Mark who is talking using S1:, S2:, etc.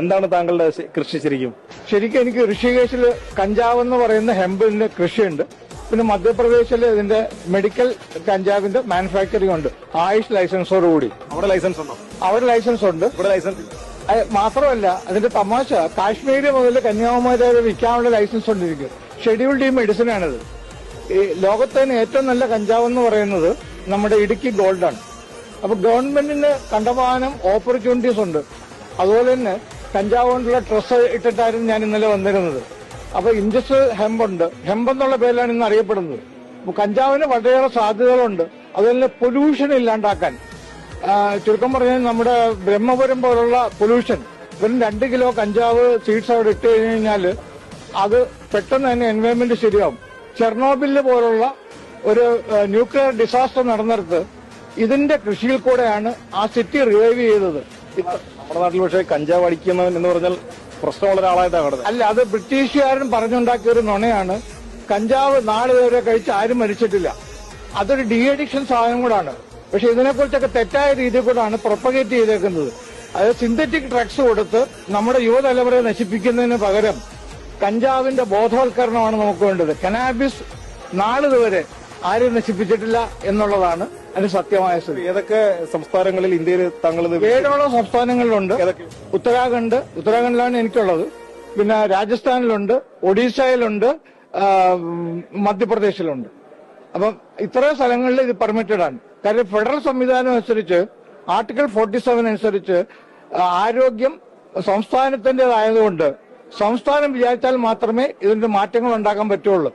S1: എന്താണ് താങ്കളുടെ കൃഷി ശരിക്കും?
S2: ശരിക്കും എനിക്ക് ഋഷികേശിൽ കഞ്ചാവ് എന്ന് പറയുന്ന ഹെമ്പിന്റെ കൃഷിയുണ്ട്. പിന്നെ മധ്യപ്രദേശിൽ ഇതിന്റെ മെഡിക്കൽ കഞ്ചാവിന്റെ മാനുഫാക്ചറിംഗ് ഉണ്ട്. ആയുഷ് ലൈസൻസോടുകൂടി
S1: അവിടെ ലൈസൻസ് ഉണ്ടോ?
S2: അവിടെ ലൈസൻസ് ഉണ്ട്.
S1: ഇവിടെ ലൈസൻസ്
S2: മാത്രമല്ല അതിന്റെ തമാശ കാശ്മീര് മുതൽ കന്യാകുമാരി വരെ വിൽക്കാനുള്ള ലൈസൻസ് ഉണ്ടിരിക്കും ഷെഡ്യൂൾഡ് ഈ മെഡിസിൻ ആണിത് ഈ ലോകത്ത് തന്നെ ഏറ്റവും നല്ല കഞ്ചാവ് എന്ന് പറയുന്നത് നമ്മുടെ ഇടുക്കി ഗോൾഡാണ്. അപ്പൊ ഗവൺമെന്റിന് കണ്ടമാനം ഓപ്പർച്യൂണിറ്റീസ് ഉണ്ട്. അതുപോലെ തന്നെ കഞ്ചാവ് കൊണ്ടുള്ള ഡ്രസ്സ് ഇട്ടിട്ടായിരുന്നു ഞാൻ ഇന്നലെ വന്നിരുന്നത്. അപ്പൊ ഇൻഡസ്ട്രിയൽ ഹെമ്പുണ്ട്. ഹെമ്പ് എന്നുള്ള പേരിലാണ് ഇന്ന് അറിയപ്പെടുന്നത്. അപ്പൊ കഞ്ചാവിന് വളരെയേറെ സാധ്യതകളുണ്ട്. അതുപോലെ പൊല്യൂഷൻ ഇല്ലാണ്ടാക്കാൻ. ചുരുക്കം പറഞ്ഞാൽ നമ്മുടെ ബ്രഹ്മപുരം പോലുള്ള പൊല്യൂഷൻ. വെറും രണ്ട് കിലോ കഞ്ചാവ് സീഡ്സ് അവിടെ ഇട്ട് കഴിഞ്ഞു കഴിഞ്ഞാൽ അത് പെട്ടെന്ന് തന്നെ എൻവയോൺമെന്റ് ശരിയാവും. ചെർണോബിൽ പോലുള്ള ഒരു ന്യൂക്ലിയർ ഡിസാസ്റ്റർ നടന്നിടത്ത് ഇതിന്റെ കൃഷിയിൽ കൂടെയാണ് ആ സിറ്റി റിവൈവ് ചെയ്തത്.
S1: നമ്മുടെ നാട്ടിൽ പക്ഷേ കഞ്ചാവ് അടിക്കുന്നവൻ എന്ന് പറഞ്ഞാൽ പ്രശ്നമുള്ള ഒരാളായിട്ടാണ്
S2: അല്ല അത് ബ്രിട്ടീഷുകാരൻ പറഞ്ഞുണ്ടാക്കിയ ഒരു നുണയാണ്. കഞ്ചാവ് നാളെ വരെ കഴിച്ച് ആരും മരിച്ചിട്ടില്ല. അതൊരു ഡി അഡിക്ഷൻ സാധനം കൂടാണ്. പക്ഷെ ഇതിനെക്കുറിച്ചൊക്കെ തെറ്റായ രീതിയിൽ കൂടാണ് പ്രൊപ്പഗേറ്റ് ചെയ്തേക്കുന്നത്. അതായത് സിന്തറ്റിക് ഡ്രഗ്സ് കൊടുത്ത് നമ്മുടെ യുവതലമുറയെ നശിപ്പിക്കുന്നതിന് പകരം കഞ്ചാവിന്റെ ബോധവൽക്കരണമാണ് നമുക്ക് വേണ്ടത്. കനാബിസ് നാളിതുവരെ ആരും നശിപ്പിച്ചിട്ടില്ല എന്നുള്ളതാണ് അതിന് സത്യമായ സ്ഥിതി.
S1: ഏതൊക്കെ സംസ്ഥാനങ്ങളിൽ ഇന്ത്യയിൽ താങ്കൾ ഇത്
S2: ഏഴോളം സംസ്ഥാനങ്ങളിലുണ്ട്. ഉത്തരാഖണ്ഡ്. ഉത്തരാഖണ്ഡിലാണ് എനിക്കുള്ളത്. പിന്നെ രാജസ്ഥാനിലുണ്ട് ഒഡീഷയിലുണ്ട് മധ്യപ്രദേശിലുണ്ട്. അപ്പം ഇത്രയും സ്ഥലങ്ങളിൽ ഇത് പെർമിറ്റഡ് ആണ്. കാര്യം ഫെഡറൽ സംവിധാനം അനുസരിച്ച് ആർട്ടിക്കിൾ ഫോർട്ടി സെവൻ അനുസരിച്ച് ആരോഗ്യം സംസ്ഥാനത്തിന്റേതായതുകൊണ്ട് സംസ്ഥാനം വിചാരിച്ചാൽ മാത്രമേ ഇതിന്റെ മാറ്റങ്ങൾ ഉണ്ടാക്കാൻ പറ്റുള്ളൂ.